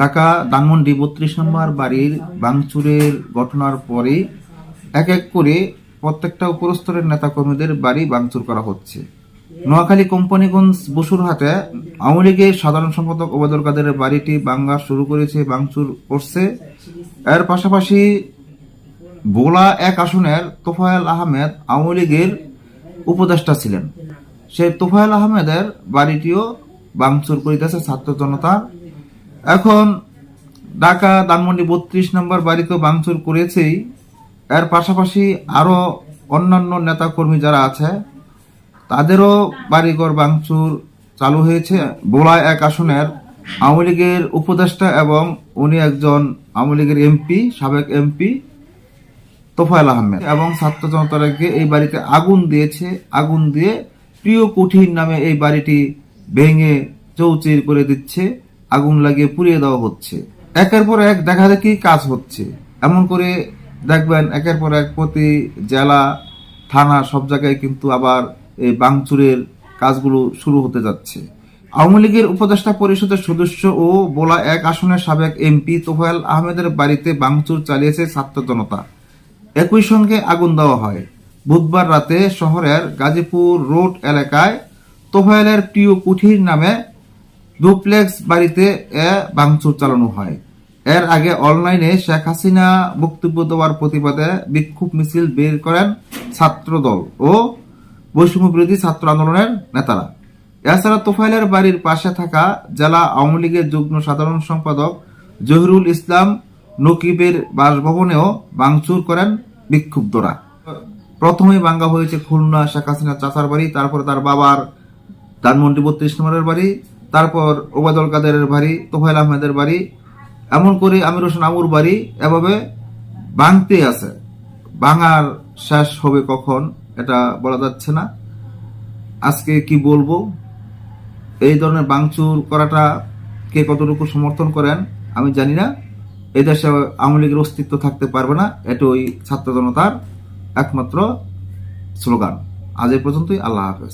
ঢাকা ধানমন্ডি বত্রিশ নম্বর বাড়ির ভাঙচুরের ঘটনার পরে এক এক করে প্রত্যেকটা উপরস্তরের নেতাকর্মীদের বাড়ি ভাঙচুর করা হচ্ছে। নোয়াখালী কোম্পানিগঞ্জ বসুরহাটে আওয়ামী লীগের সাধারণ সম্পাদক ওবায়দুল কাদেরের বাড়িটি ভাঙ্গা শুরু করেছে, ভাঙচুর করছে। এর পাশাপাশি বোলা এক আসনের তোফায়েল আহমেদ আওয়ামী লীগের উপদেষ্টা ছিলেন। সেই তোফায়েল আহমেদের বাড়িটিও ভাঙচুর করিতেছে ছাত্র জনতা এখন ঢাকা ধানমন্ডি বত্রিশ নম্বর বাড়িতেও ভাঙচুর করেছেই। এর পাশাপাশি আরও অন্যান্য নেতাকর্মী যারা আছে, তাদেরও বাড়িঘর ভাঙচুর চালু হয়েছে। বোলায় এক আসনের আওয়ামী লীগের উপদেষ্টা এবং উনি একজন আওয়ামী লীগের এমপি, সাবেক এমপি তোফায়েল আহমেদ। এবং ছাত্র জনতাকে এই বাড়িতে আগুন দিয়েছে। আগুন দিয়ে প্রিয় কুঠির নামে এই বাড়িটি ভেঙে চৌচির করে দিচ্ছে। আগুন লাগিয়ে পুড়িয়ে দেওয়া হচ্ছে। একের পর এক দেখা দেখি কাজ হচ্ছে। এমন করে দেখবেন একের পর এক প্রতি জেলা, থানা সব জায়গায় কিন্তু আবার এই বাংচুরের কাজগুলো শুরু হতে যাচ্ছে। আওয়ামী লীগের উপদেষ্টা পরিষদের সদস্য ও বোলা এক আসনের সাবেক এমপি তোফায়েল আহমেদের বাড়িতে বাংচুর চালিয়েছে ছাত্র জনতা। একই সঙ্গে আগুন দেওয়া হয়। বুধবার রাতে শহরের গাজীপুর রোড এলাকায় তোফায়েলের প্রিয় কুঠির নামে ডুপ্লেক্স বাড়িতে ভাঙচুর চালানো হয়। এর আগে অনলাইনে শেখ হাসিনা বক্তব্য দেওয়ার প্রতিবাদে বিক্ষোভ মিছিল বের করেন ছাত্রদল ও বৈষম্য বিরোধী ছাত্র আন্দোলনের নেতারা। এছাড়া তোফাইলের বাড়ির পাশে থাকা জেলা আওয়ামী লীগের যুগ্ম সাধারণ সম্পাদক জহিরুল ইসলাম নকিবের বাসভবনেও ভাঙচুর করেন বিক্ষুব্ধরা। প্রথমেই ভাঙ্গা হয়েছে খুলনা শেখ হাসিনা চাচার বাড়ি, তারপরে তার বাবার ধানমন্ডি বত্রিশ নম্বরের বাড়ি তারপর ওবায়দুল কাদেরের বাড়ি তোফাইল আহমেদের বাড়ি, এমন করে আমির হোসেন আমুর বাড়ি এভাবে ভাঙতে আছে। ভাঙার শেষ হবে কখন এটা বলা যাচ্ছে না। আজকে কি বলব? এই ধরনের বাংচুর করাটা কে কতটুকু সমর্থন করেন আমি জানি না। এই দেশে আওয়ামী লীগের অস্তিত্ব থাকতে পারবে না। এটা ওই ছাত্র জনতার একমাত্র স্লোগান। আজ এই পর্যন্তই, আল্লাহ হাফেজ।